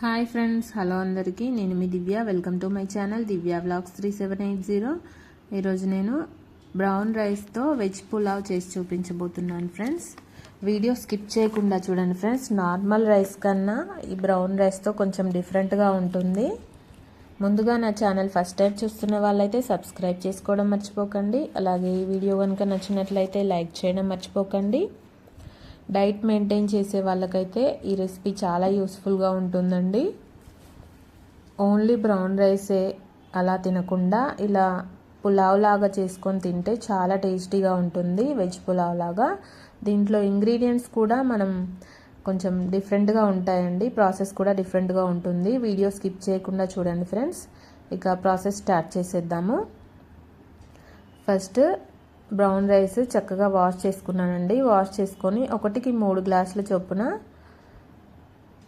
Hi friends hello అందరికీ. నేను మీ Divya. Welcome to my channel Divya vlogs three seven eight zero. ఈరోజు నేను brown రైస్తో వెజ్ పులావ్ చేసి చూపించబోతున్నాను ఫ్రెండ్స్. వీడియో స్కిప్ చేయకుండా చూడండి ఫ్రెండ్స్. నార్మల్ రైస్ కన్నా ఈ బ్రౌన్ రైస్తో కొంచెం డిఫరెంట్గా ఉంటుంది. ముందుగా నా ఛానల్ ఫస్ట్ టైం చూస్తున్న వాళ్ళైతే సబ్స్క్రైబ్ చేసుకోవడం మర్చిపోకండి. అలాగే ఈ వీడియో కనుక నచ్చినట్లయితే లైక్ చేయడం మర్చిపోకండి. డైట్ మెయింటైన్ చేసే వాళ్ళకైతే ఈ రెసిపీ చాలా యూస్ఫుల్గా ఉంటుందండి. ఓన్లీ బ్రౌన్ రైసే అలా తినకుండా ఇలా పులావ్ లాగా చేసుకొని తింటే చాలా టేస్టీగా ఉంటుంది వెజ్ పులావ్ లాగా దీంట్లో ఇంగ్రీడియంట్స్ కూడా మనం కొంచెం డిఫరెంట్గా ఉంటాయండి. ప్రాసెస్ కూడా డిఫరెంట్గా ఉంటుంది. వీడియో స్కిప్ చేయకుండా చూడండి ఫ్రెండ్స్. ఇక ప్రాసెస్ స్టార్ట్ చేసేద్దాము. ఫస్ట్ బ్రౌన్ రైస్ చక్కగా వాష్ చేసుకున్నానండి. వాష్ చేసుకొని ఒకటికి మూడు గ్లాసుల చొప్పున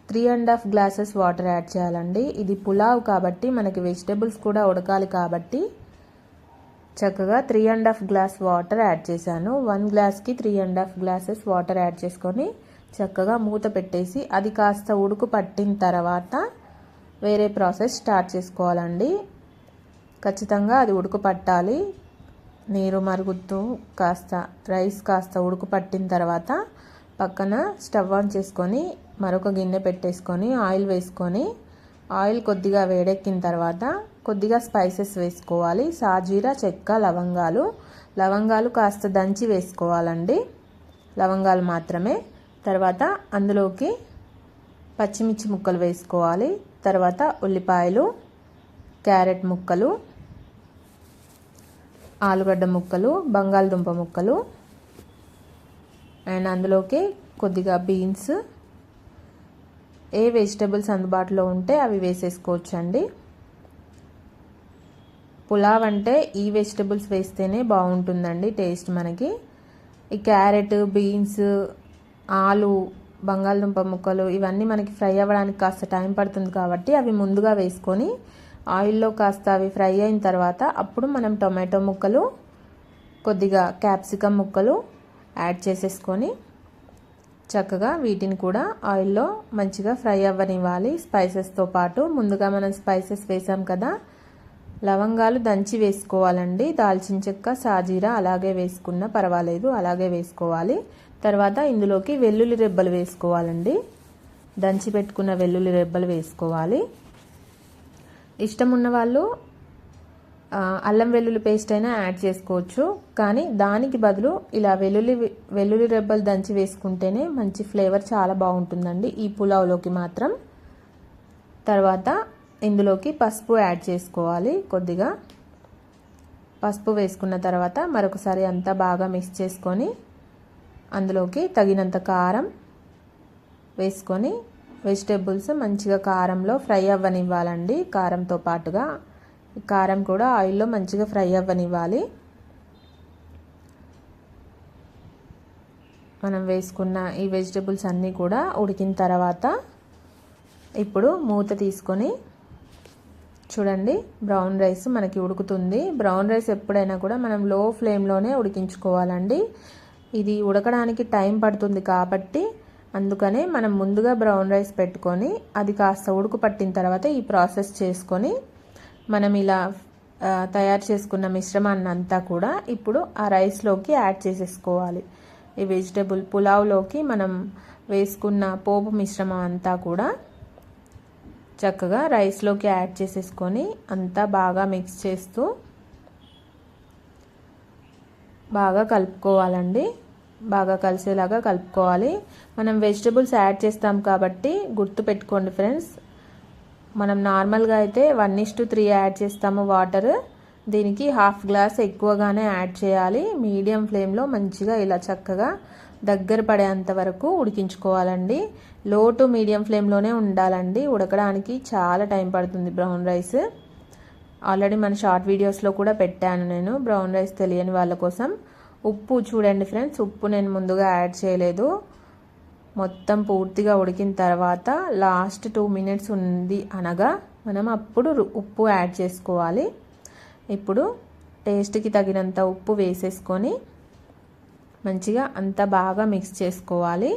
three and half glasses water add చేయాలండి. ఇది పులావ్ కాబట్టి మనకి వెజిటేబుల్స్ కూడా ఉడకాలి కాబట్టి చక్కగా three and half glass water add చేశాను. వన్ గ్లాస్కి three and half glasses water add చేసుకొని చక్కగా మూత పెట్టేసి అది కాస్త ఉడుకు పట్టిన తర్వాత వేరే ప్రాసెస్ స్టార్ట్ చేసుకోవాలండి. ఖచ్చితంగా అది ఉడుకు పట్టాలి. నీరు మరుగుతూ కాస్త రైస్ కాస్త ఉడుకు పట్టిన తర్వాత పక్కన స్టవ్ ఆన్ చేసుకొని మరొక గిన్నె పెట్టేసుకొని ఆయిల్ వేసుకొని ఆయిల్ కొద్దిగా వేడెక్కిన తర్వాత కొద్దిగా స్పైసెస్ వేసుకోవాలి. సాజీరా చెక్క లవంగాలు. లవంగాలు కాస్త దంచి వేసుకోవాలండి. లవంగాలు మాత్రమే. తర్వాత అందులోకి పచ్చిమిర్చి ముక్కలు వేసుకోవాలి. తర్వాత ఉల్లిపాయలు క్యారెట్ ముక్కలు ఆలుగడ్డ ముక్కలు బంగాళదుంప ముక్కలు అండ్ అందులోకి కొద్దిగా బీన్స్. ఏ వెజిటబుల్స్ అందుబాటులో ఉంటే అవి వేసేసుకోవచ్చండి. పులావ్ అంటే ఈ వెజిటబుల్స్ వేస్తేనే బాగుంటుందండి టేస్ట్ మనకి. ఈ క్యారెట్ బీన్స్ ఆలు బంగాళదుంప ముక్కలు ఇవన్నీ మనకి ఫ్రై అవ్వడానికి కాస్త టైం పడుతుంది కాబట్టి అవి ముందుగా వేసుకొని ఆయిల్లో కాస్త అవి ఫ్రై అయిన తర్వాత అప్పుడు మనం టొమాటో ముక్కలు కొద్దిగా క్యాప్సికమ్ ముక్కలు యాడ్ చేసేసుకొని చక్కగా వీటిని కూడా ఆయిల్లో మంచిగా ఫ్రై అవ్వనివ్వాలి. స్పైసెస్తో పాటు ముందుగా మనం స్పైసెస్ వేసాం కదా లవంగాలు దంచి వేసుకోవాలండి. దాల్చిన చెక్క సాజీరా అలాగే వేసుకున్నా పర్వాలేదు అలాగే వేసుకోవాలి. తర్వాత ఇందులోకి వెల్లుల్లి రెబ్బలు వేసుకోవాలండి. దంచి పెట్టుకున్న వెల్లుల్లి రెబ్బలు వేసుకోవాలి. ఇష్టం ఉన్న వాళ్ళు అల్లం వెల్లుల్లి పేస్ట్ అయినా యాడ్ చేసుకోవచ్చు. కానీ దానికి బదులు ఇలా వెల్లుల్లి వెల్లుల్లి రెబ్బలు దంచి వేసుకుంటేనే మంచి ఫ్లేవర్ చాలా బాగుంటుందండి. ఈ పులావ్లోకి మాత్రం. తర్వాత ఇందులోకి పసుపు యాడ్ చేసుకోవాలి కొద్దిగా. పసుపు వేసుకున్న తర్వాత మరొకసారి అంతా బాగా మిక్స్ చేసుకొని అందులోకి తగినంత కారం వేసుకొని వెజిటేబుల్స్ మంచిగా కారంలో ఫ్రై అవ్వనివ్వాలండి. కారంతో పాటుగా కారం కూడా ఆయిల్లో మంచిగా ఫ్రై అవ్వనివ్వాలి. మనం వేసుకున్న ఈ వెజిటేబుల్స్ అన్నీ కూడా ఉడికిన తర్వాత ఇప్పుడు మూత తీసుకొని చూడండి బ్రౌన్ రైస్ మనకి ఉడుకుతుంది. బ్రౌన్ రైస్ ఎప్పుడైనా కూడా మనం లో ఫ్లేమ్లోనే ఉడికించుకోవాలండి. ఇది ఉడకడానికి టైం పడుతుంది కాబట్టి అందుకనే మనం ముందుగా బ్రౌన్ రైస్ పెట్టుకొని అది కాస్త ఉడుకు పట్టిన తర్వాత ఈ ప్రాసెస్ చేసుకొని మనం ఇలా తయారు చేసుకున్న మిశ్రమాన్ని అంతా కూడా ఇప్పుడు ఆ రైస్లోకి యాడ్ చేసేసుకోవాలి. ఈ వెజిటేబుల్ పులావ్లోకి మనం వేసుకున్న పోపు మిశ్రమం అంతా కూడా చక్కగా రైస్లోకి యాడ్ చేసేసుకొని అంతా బాగా మిక్స్ చేస్తూ బాగా కలుపుకోవాలండి. బాగా కలిసేలాగా కలుపుకోవాలి. మనం వెజిటబుల్స్ యాడ్ చేస్తాం కాబట్టి గుర్తు పెట్టుకోండి ఫ్రెండ్స్. మనం నార్మల్గా అయితే one is to three add చేస్తాము వాటర్. దీనికి హాఫ్ గ్లాస్ ఎక్కువగానే యాడ్ చేయాలి. మీడియం ఫ్లేమ్లో మంచిగా ఇలా చక్కగా దగ్గర పడేంత వరకు ఉడికించుకోవాలండి. లో టు మీడియం ఫ్లేమ్లోనే ఉండాలండి. ఉడకడానికి చాలా టైం పడుతుంది బ్రౌన్ రైస్. ఆల్రెడీ మన షార్ట్ వీడియోస్లో కూడా పెట్టాను నేను. బ్రౌన్ రైస్ తెలియని వాళ్ళ కోసం. ఉప్పు చూడండి ఫ్రెండ్స్ ఉప్పు నేను ముందుగా యాడ్ చేయలేదు. మొత్తం పూర్తిగా ఉడికిన తర్వాత లాస్ట్ టూ మినిట్స్ ఉంది అనగా మనం అప్పుడు ఉప్పు యాడ్ చేసుకోవాలి. ఇప్పుడు టేస్ట్కి తగినంత ఉప్పు వేసేసుకొని మంచిగా అంతా బాగా మిక్స్ చేసుకోవాలి.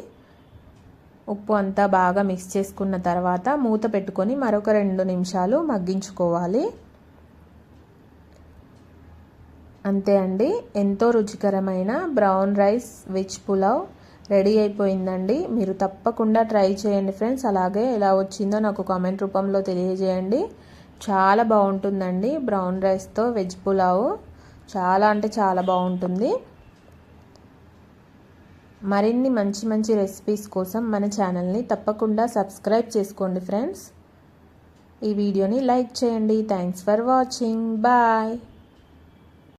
ఉప్పు అంతా బాగా మిక్స్ చేసుకున్న తర్వాత మూత పెట్టుకొని మరొక రెండు నిమిషాలు మగ్గించుకోవాలి. అంతే అండి. ఎంతో రుచికరమైన brown rice veg pulao ready అయిపోయిందండి. మీరు తప్పకుండా ట్రై చేయండి ఫ్రెండ్స్. అలాగే ఎలా వచ్చిందో నాకు కామెంట్ రూపంలో తెలియజేయండి. చాలా బాగుంటుందండి బ్రౌన్ రైస్తో వెజ్ పులావ్. చాలా అంటే చాలా బాగుంటుంది. మరిన్ని మంచి మంచి రెసిపీస్ కోసం మన ఛానల్ని తప్పకుండా సబ్స్క్రైబ్ చేసుకోండి ఫ్రెండ్స్. ఈ వీడియోని లైక్ చేయండి. Thanks for watching. బాయ్.